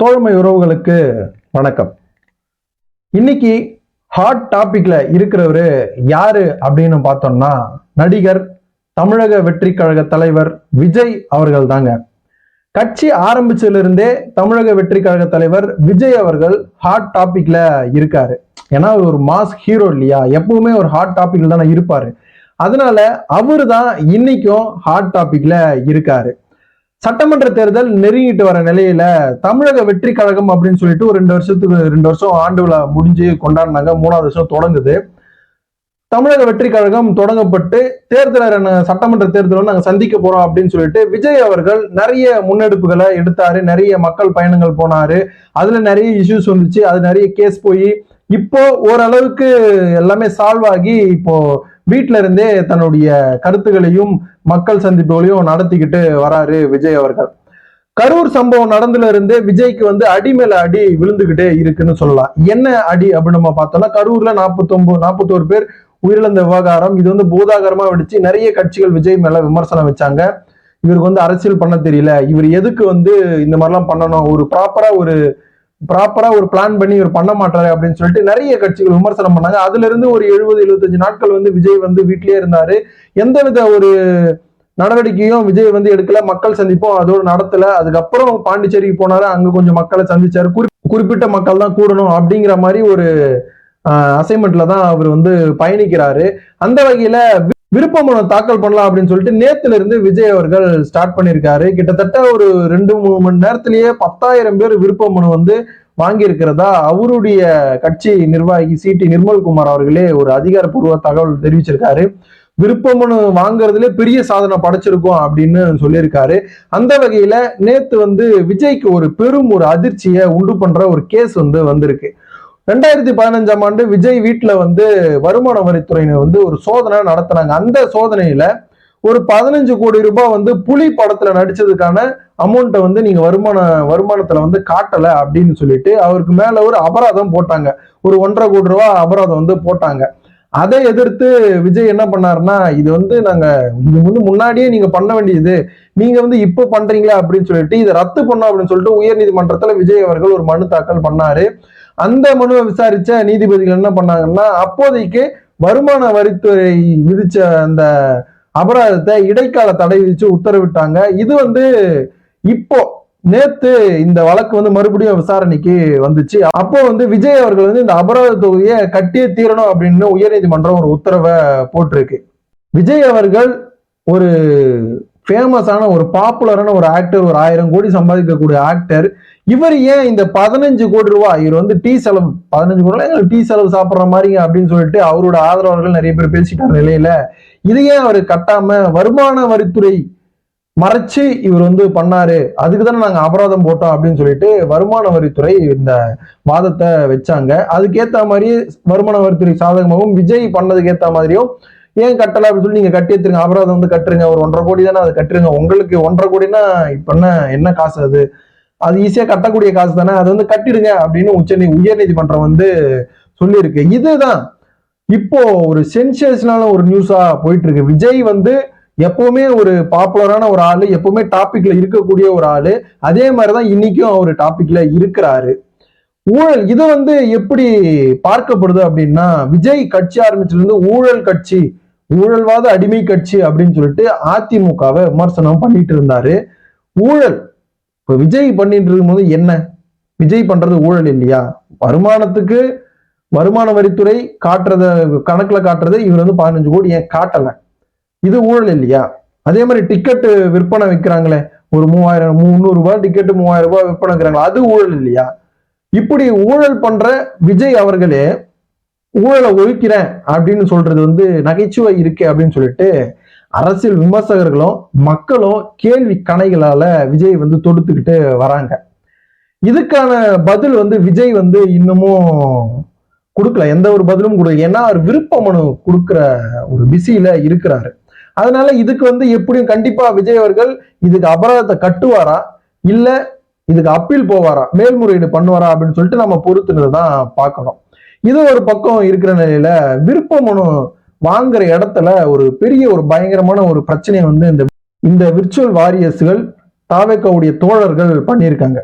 தோழமை உறவுகளுக்கு வணக்கம். இன்னைக்கு ஹாட் டாபிக்ல இருக்கிறவரு யாரு அப்படின்னு பார்த்தோம்னா நடிகர் தமிழக வெற்றி கழக தலைவர் விஜய் அவர்கள் தாங்க. கட்சி ஆரம்பிச்சதுல இருந்தே தமிழக வெற்றி கழக தலைவர் விஜய் அவர்கள் ஹாட் டாபிக்ல இருக்காரு. ஏன்னா அவர் ஒரு மாஸ் ஹீரோ இல்லையா? எப்பவுமே ஒரு ஹாட் டாபிக்ல தானே இருப்பாரு. அதனால அவரு தான் இன்னைக்கும் ஹாட் டாபிக்ல இருக்காரு. சட்டமன்ற தேர்தல் நெருங்கிட்டு வர நிலையில தமிழக வெற்றி கழகம் அப்படின்னு சொல்லிட்டு ஒரு ரெண்டு வருஷத்துக்கு ரெண்டு வருஷம் ஆண்டு விழா முடிஞ்சு கொண்டாடினாங்க. மூணாவது வருஷம் தொடங்குது. தமிழக வெற்றி கழகம் தொடங்கப்பட்டு தேர்தல் சட்டமன்ற தேர்தலில் நாங்கள் சந்திக்க போறோம் அப்படின்னு சொல்லிட்டு விஜய் அவர்கள் நிறைய முன்னெடுப்புகளை எடுத்தாரு. நிறைய மக்கள் பயணங்கள் போனாரு. அதுல நிறைய இஷ்யூஸ் வந்துச்சு. அது நிறைய கேஸ் போய் இப்போ ஓரளவுக்கு எல்லாமே சால்வ் ஆகி இப்போ வீட்டில இருந்தே தன்னுடைய கருத்துகளையும் மக்கள் சந்திப்புகளையும் நடத்திக்கிட்டு வராரு விஜய் அவர்கள். கரூர் சம்பவம் நடந்துல இருந்தே விஜய்க்கு வந்து அடி மேல அடி விழுந்துகிட்டே இருக்குன்னு சொல்லலாம். என்ன அடி அப்படின்னு நம்ம பார்த்தோம்னா கரூர்ல நாற்பத்தொன்பது நாற்பத்தோரு பேர் உயிரிழந்த விவகாரம். இது வந்து பூதாகரமா வெடிச்சு நிறைய கட்சிகள் விஜய் மேல விமர்சனம் வச்சாங்க. இவருக்கு வந்து அரசியல் பண்ண தெரியல. இவர் எதுக்கு வந்து இந்த மாதிரிலாம் பண்ணணும்? ஒரு ப்ராப்பரா ஒரு ப்ராப்பரா ஒரு பிளான் பண்ணி இவர் பண்ண மாட்டாரு அப்படின்னு சொல்லிட்டு நிறைய கட்சிகள் விமர்சனம் பண்ணாங்க. அதுல இருந்து ஒரு எழுபது எழுபத்தஞ்சு நாட்கள் வந்து விஜய் வந்து வீட்லயே இருந்தாரு. எந்தவித ஒரு நடவடிக்கையும் விஜய் வந்து எடுக்கல. மக்கள் சந்திப்போம் அதோட நடத்தல. அதுக்கப்புறம் பாண்டிச்சேரிக்கு போனாரு. அங்க கொஞ்சம் மக்களை சந்திச்சாரு. குறிப்பிட்ட மக்கள் தான் கூடணும் அப்படிங்கிற மாதிரி ஒரு அசைன்மெண்ட்ல தான் அவர் வந்து பயணிக்கிறாரு. அந்த வகையில விருப்ப மனு தாக்கல் பண்ணலாம் அப்படின்னு சொல்லிட்டு நேத்துல இருந்து விஜய் அவர்கள் ஸ்டார்ட் பண்ணியிருக்காரு. கிட்டத்தட்ட ஒரு ரெண்டு மூணு மணி நேரத்திலேயே பத்தாயிரம் பேர் விருப்ப மனு வந்து வாங்கியிருக்கிறதா அவருடைய கட்சி நிர்வாகி சி டி நிர்மல்குமார் அவர்களே ஒரு அதிகாரப்பூர்வ தகவல் தெரிவிச்சிருக்காரு. விருப்ப மனு வாங்குறதுல பெரிய சாதனை படைச்சிருக்கோம் அப்படின்னு சொல்லியிருக்காரு. அந்த வகையில நேத்து வந்து விஜய்க்கு ஒரு பெரும் ஒரு அதிர்ச்சியை உண்டு பண்ற ஒரு கேஸ் வந்து வந்திருக்கு. ரெண்டாயிரத்தி பதினஞ்சாம் ஆண்டு விஜய் வீட்டில் வந்து வருமான வரித்துறையினர் வந்து ஒரு சோதனை நடத்தினாங்க. அந்த சோதனையில ஒரு பதினஞ்சு கோடி ரூபாய் வந்து புலி படத்துல நடிச்சதுக்கான அமௌண்ட்டை வந்து நீங்க வருமான வருமானத்துல வந்து காட்டல அப்படின்னு சொல்லிட்டு அவருக்கு மேல ஒரு அபராதம் போட்டாங்க. ஒரு ஒன்றரை கோடி ரூபா அபராதம் வந்து போட்டாங்க. அதை எதிர்த்து விஜய் என்ன பண்ணாருன்னா இது வந்து நாங்க இது வந்து முன்னாடியே நீங்க பண்ண வேண்டியது. நீங்க வந்து இப்போ பண்றீங்களா அப்படின்னு சொல்லிட்டு இதை ரத்து பண்ணோம் அப்படின்னு சொல்லிட்டு உயர்நீதிமன்றத்துல விஜய் அவர்கள் ஒரு மனு தாக்கல் பண்ணாரு. அந்த மனுவை விசாரிச்ச நீதிபதிகள் என்ன பண்ணாங்கன்னா அப்போதைக்கு வருமான வரித்துறை விதிச்ச அந்த அபராதத்தை இடைக்கால தடை விதிச்சு உத்தரவிட்டாங்க. இது வந்து இப்போ நேத்து இந்த வழக்கு வந்து மறுபடியும் விசாரணைக்கு வந்துச்சு. அப்போ வந்து விஜய் அவர்கள் வந்து இந்த அபராத தொகையை கட்டியே தீரணும் அப்படின்னு உயர்நீதிமன்றம் ஒரு உத்தரவை போட்டிருக்கு. விஜய் அவர்கள் ஒரு ஃபேமஸான ஒரு பாப்புலரான ஒரு ஆக்டர் ஒரு ஆயிரம் கோடி சம்பாதிக்கக்கூடிய ஆக்டர் இவர் ஏன் இந்த பதினஞ்சு கோடி ரூபா இவர் வந்து டீ செலவு பதினஞ்சு கோடி எங்களுக்கு டீ செலவு சாப்பிட்ற மாதிரிங்க அப்படின்னு சொல்லிட்டு அவரோட ஆதரவாளர்கள் நிறைய பேர் பேசிட்டார் நிலையில. இதையே அவர் கட்டாம வருமான வரித்துறை மறைச்சு இவர் வந்து பண்ணாரு? அதுக்கு தானே நாங்க அபராதம் போட்டோம் அப்படின்னு சொல்லிட்டு வருமான வரித்துறை இந்த வாதத்தை வச்சாங்க. அதுக்கேத்த மாதிரி வருமான வரித்துறை சாதகமாகவும் விஜய் பண்ணதுக்கு ஏத்த மாதிரியும் ஏன் கட்டல அப்படின்னு சொல்லி நீங்க கட்டி எடுத்துருங்க. அதை வந்து கட்டுருங்க. ஒரு ஒன்றரை கோடி தானே அதை கட்டுருங்க. உங்களுக்கு ஒன்றரை கோடினா இப்ப என்ன என்ன காசு அது? அது ஈஸியா கட்டக்கூடிய காசு தானே. அதை வந்து கட்டிடுங்க அப்படின்னு உச்ச உயர் நீதிமன்றம் வந்து சொல்லியிருக்கு. இதுதான். இப்போ ஒரு சென்சேஷனான ஒரு நியூஸா போயிட்டு இருக்கு விஜய் வந்து எப்பவுமே ஒரு பாப்புலரான ஒரு ஆளு எப்பவுமே டாபிக்ல இருக்கக்கூடிய ஒரு ஆளு. அதே மாதிரிதான் இன்னைக்கும் அவர் டாபிக்ல இருக்கிறாரு. ஊழல் இது வந்து எப்படி பார்க்கப்படுது அப்படின்னா விஜய் கட்சி ஆரம்பிச்சிலிருந்து ஊழல் கட்சி ஊழல்வாத அடிமை கட்சி அப்படின்னு சொல்லிட்டு அதிமுகவை விமர்சனம் பண்ணிட்டு இருந்தாரு. ஊழல். இப்ப விஜய் பண்ணிட்டு இருக்கும்போது என்ன? விஜய் பண்றது ஊழல் இல்லையா? வருமானத்துக்கு வருமான வரித்துறை காட்டுறத கணக்குல காட்டுறது இவர் வந்து பதினஞ்சு கோடி ஏன் காட்டல? இது ஊழல் இல்லையா? அதே மாதிரி டிக்கெட்டு விற்பனை வைக்கிறாங்களே. ஒரு மூவாயிரம் முந்நூறு ரூபாய் டிக்கெட்டு மூவாயிரம் ரூபாய் விற்பனை வைக்கிறாங்களா. அது ஊழல் இல்லையா? இப்படி ஊழல் பண்ற விஜய் அவர்களே ஊழலை ஒழிக்கிறேன் அப்படின்னு சொல்றது வந்து நகைச்சுவை இருக்கு அப்படின்னு சொல்லிட்டு அரசியல் விமர்சகர்களும் மக்களும் கேள்வி கணைகளால விஜய் வந்து தொடுத்துக்கிட்டு வராங்க. இதுக்கான பதில் வந்து விஜய் வந்து இன்னமும் கொடுக்கல. எந்த ஒரு பதிலும் கொடுக்கல. ஏன்னா அவர் விருப்ப மனு கொடுக்குற ஒரு பிஸியில இருக்கிறாரு. அதனால இதுக்கு வந்து எப்படியும் கண்டிப்பா விஜய் அவர்கள் இதுக்கு அபராதத்தை கட்டுவாரா? இல்ல இதுக்கு அப்பீல் போவாரா? மேல்முறையீடு பண்ணுவாரா? அப்படின்னு சொல்லிட்டு நம்ம பொறுத்துனது தான் பார்க்கணும். இது ஒரு பக்கம் இருக்கிற நிலையில விருப்ப மனு வாங்குற இடத்துல ஒரு பெரிய ஒரு பயங்கரமான ஒரு பிரச்சனையை வந்து இந்த இந்த விர்ச்சுவல் வாரியர்ஸ்கள் தாவேக்காவுடைய தோழர்கள் பண்ணியிருக்காங்க.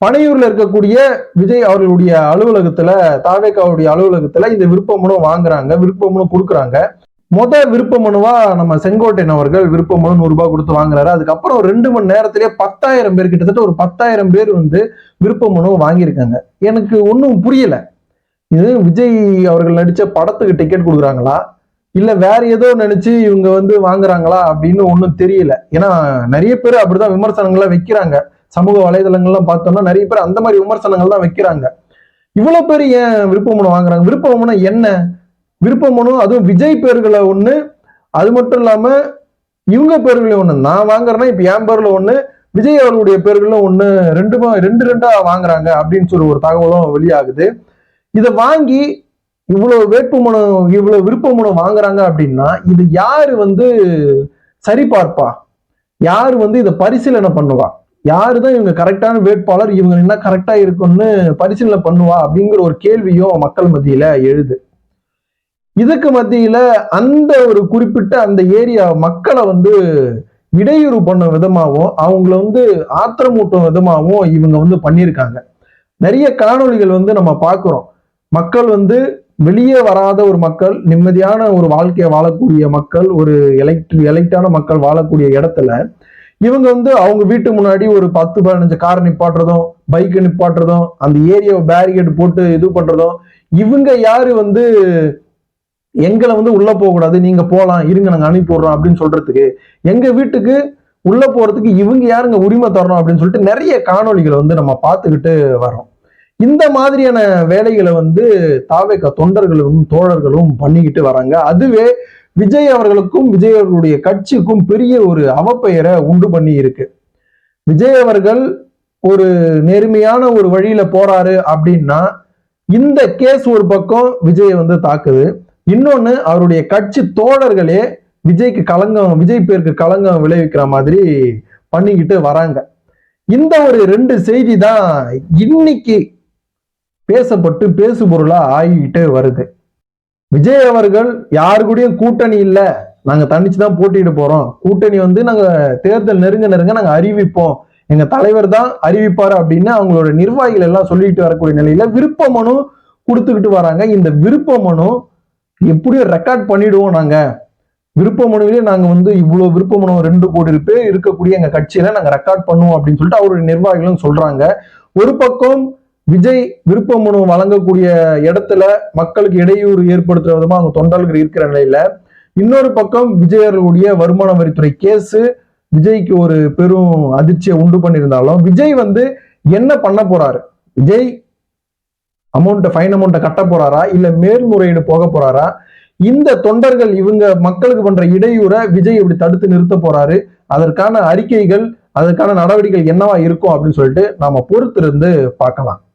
பனையூர்ல இருக்கக்கூடிய விஜய் அவர்களுடைய அலுவலகத்துல தாவேக்காவுடைய அலுவலகத்துல இந்த விருப்ப மனு வாங்குறாங்க விருப்ப மனு கொடுக்குறாங்க. முத விருப்ப மனுவா நம்ம செங்கோட்டையன் அவர்கள் விருப்ப மனு நூறு ரூபாய் கொடுத்து வாங்குறாரு. அதுக்கப்புறம் ரெண்டு மணி நேரத்திலே பத்தாயிரம் பேர் கிட்டத்தட்ட ஒரு பத்தாயிரம் பேர் வந்து விருப்ப மனு வாங்கியிருக்காங்க. எனக்கு ஒன்றும் புரியல. இது விஜய் அவர்கள் நடித்த படத்துக்கு டிக்கெட் கொடுக்குறாங்களா? இல்லை வேற ஏதோ நினைச்சு இவங்க வந்து வாங்குறாங்களா அப்படின்னு ஒன்றும் தெரியல. ஏன்னா நிறைய பேர் அப்படிதான் விமர்சனங்கள்லாம் வைக்கிறாங்க. சமூக வலைதளங்கள்லாம் பார்த்தோம்னா நிறைய பேர் அந்த மாதிரி விமர்சனங்கள் தான் வைக்கிறாங்க. இவ்வளோ பேர் ஏன் விருப்ப மனு வாங்குறாங்க? விருப்ப மனு என்ன? விருப்ப மனு அதுவும் விஜய் பேர்களை ஒன்று அது மட்டும் இல்லாமல் இவங்க பேர்களையும் ஒன்று நான் வாங்குறேன்னா இப்போ என் பேரில் ஒன்று விஜய் அவர்களுடைய பேர்களும் ஒன்று ரெண்டு ரெண்டு ரெண்டாக வாங்குறாங்க அப்படின்னு சொல்லி ஒரு தகவலும் வெளியாகுது. இதை வாங்கி இவ்வளோ வேட்புமனு இவ்வளோ விருப்பமனு வாங்குறாங்க அப்படின்னா இது யாரு வந்து சரிபார்ப்பா யாரு வந்து இதை பரிசீலனை பண்ணுவா? யாரு தான் இவங்க கரெக்டான வேட்பாளர் இவங்க என்ன கரெக்டாக இருக்கும்னு பரிசீலனை பண்ணுவா அப்படிங்கிற ஒரு கேள்வியும் மக்கள் மத்தியில் எழுது. இதுக்கு மத்தியில் அந்த ஒரு குறிப்பிட்ட அந்த ஏரியா மக்களை வந்து இடையூறு பண்ண விதமாகவும் அவங்கள வந்து ஆத்திரமூட்டும் விதமாகவும் இவங்க வந்து பண்ணியிருக்காங்க. நிறைய காணொலிகள் வந்து நம்ம பார்க்குறோம். மக்கள் வந்து வெளியே வராத ஒரு மக்கள் நிம்மதியான ஒரு வாழ்க்கையை வாழக்கூடிய மக்கள் ஒரு எலக்ட் எலெக்டான மக்கள் வாழக்கூடிய இடத்துல இவங்க வந்து அவங்க வீட்டு முன்னாடி ஒரு பத்து பதினஞ்சு கார் நிப்பாட்டுறதும் பைக்கு நிப்பாட்டுறதும் அந்த ஏரியாவை பேரிகேட் போட்டு இது பண்றதும் இவங்க யாரு வந்து எங்களை வந்து உள்ள போக கூடாது நீங்க போலாம் இருங்க நாங்க அனுப்பிடுறோம் அப்படின்னு சொல்றதுக்கு எங்க வீட்டுக்கு உள்ள போறதுக்கு இவங்க யாருங்க உரிமை தரணும் அப்படின்னு சொல்லிட்டு நிறைய காணொளிகளை வந்து நம்ம பார்த்துக்கிட்டு வரோம் இந்த மாதிரியான வேலைகளை வந்து தாவேக தொண்டர்களும் தோழர்களும் பண்ணிக்கிட்டு வராங்க. அதுவே விஜய் அவர்களுக்கும் விஜய் அவர்களுடைய கட்சிக்கும் பெரிய ஒரு அவப்பெயரை உண்டு பண்ணி இருக்கு. விஜய் அவர்கள் ஒரு நேர்மையான ஒரு வழியில போறாரு அப்படின்னா இந்த கேஸ் ஒரு பக்கம் விஜய் வந்து தாக்குது. இன்னொன்னு அவருடைய கட்சி தோழர்களே விஜய்க்கு களங்கம் விஜய் பேருக்கு களங்கம் விளைவிக்கிற மாதிரி பண்ணிக்கிட்டு வராங்க. இந்த ஒரு ரெண்டு செய்தி தான் இன்னைக்கு பேசப்பட்டு பேசு பொருளாக ஆகிக்கிட்டு வருது. விஜய் அவர்கள் யாரு கூடயும் கூட்டணி இல்லை. நாங்க தனிச்சு தான் போட்டிட்டு போறோம். கூட்டணி வந்து நாங்க தேர்தல் நெருங்க நெருங்க நாங்க அறிவிப்போம். எங்க தலைவர் தான் அறிவிப்பாரு அப்படின்னு அவங்களோட நிர்வாகிகள் எல்லாம் சொல்லிட்டு வரக்கூடிய நிலையில விருப்ப மனு கொடுத்துக்கிட்டு வராங்க. இந்த விருப்ப மனு எப்படியும் ரெக்கார்ட் பண்ணிடுவோம் நாங்க. விருப்ப மனுவிலே நாங்க வந்து இவ்வளவு விருப்ப மனு ரெண்டு கோடி பேர் இருக்கக்கூடிய எங்க கட்சியில நாங்க ரெக்கார்ட் பண்ணுவோம் அப்படின்னு சொல்லிட்டு அவருடைய நிர்வாகிகளும் சொல்றாங்க. ஒரு பக்கம் விஜய் விருப்ப மனு வழங்கக்கூடிய இடத்துல மக்களுக்கு இடையூறு ஏற்படுத்துற விதமா அவங்க தொண்டர்கள் இருக்கிற நிலையில இன்னொரு பக்கம் விஜயர்களுடைய வருமான வரித்துறை கேஸு விஜய்க்கு ஒரு பெரும் அதிர்ச்சியை உண்டு பண்ணியிருந்தாலும் விஜய் வந்து என்ன பண்ண போறாரு? விஜய் அமௌண்ட்டை ஃபைன் அமௌண்ட்டை கட்ட போறாரா? இல்ல மேல்முறையீடு போக போறாரா? இந்த தொண்டர்கள் இவங்க மக்களுக்கு பண்ற இடையூறை விஜய் இப்படி தடுத்து நிறுத்த போறாரு. அதற்கான அறிக்கைகள் அதற்கான நடவடிக்கைகள் என்னவா இருக்கும் அப்படின்னு சொல்லிட்டு நாம பொறுத்திருந்து பார்க்கலாம்.